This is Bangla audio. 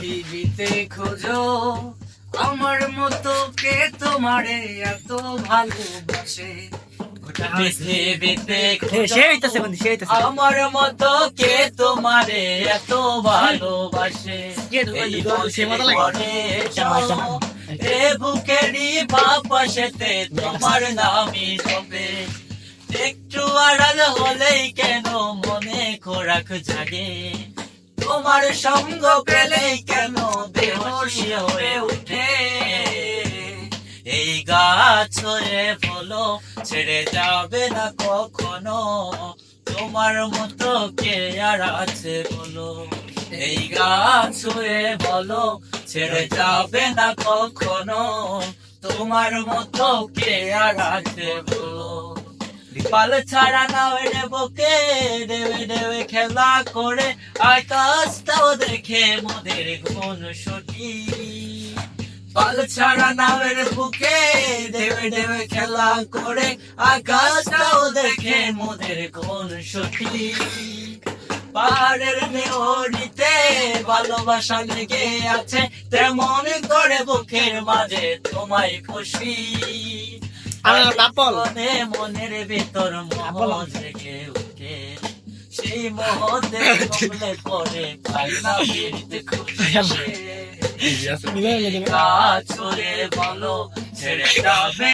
পৃথিবীতে খোঁজো। আমার মতো কে তোমারে এত ভালোবাসে? আমার মতো কে তোমারে এত ভালোবাসে? এ বুকেরই বাপাশেতে তোমার নামই হবে। একটু আড়াল হলেই কেন মনে খোরাক জাগে? তোমার সঙ্গ পেলেই হয়ে বলো, ছেড়ে যাবে না কখনো? তোমার মতো কে আর আছে বলো? এই গাছ হয়ে বলো, ছেড়ে যাবে না কখনো? তোমার মতো কে আর আছে বলো? পাল ছাড়া না ওরে বকে দেবে দেবে খেলা করে, আকাশটাও দেখে মোদের গুণ সটি পাল ছাড়া নামের বুকে দেবে দেবে খেলা করে আকাশটাও দেখে মোদের কোন সখী পাহাড়ের মেয়রিতে ভালোবাসা লেগে আছে তেমন করে বুকের মাঝে তোমায় খুশি। মনে মনের ভিতর মোহ জেগে উঠে সেই মোহ দেখলে পরে পাই না ফিরতে খুশি। না। গাছ বলো ছেড়ে যাবে।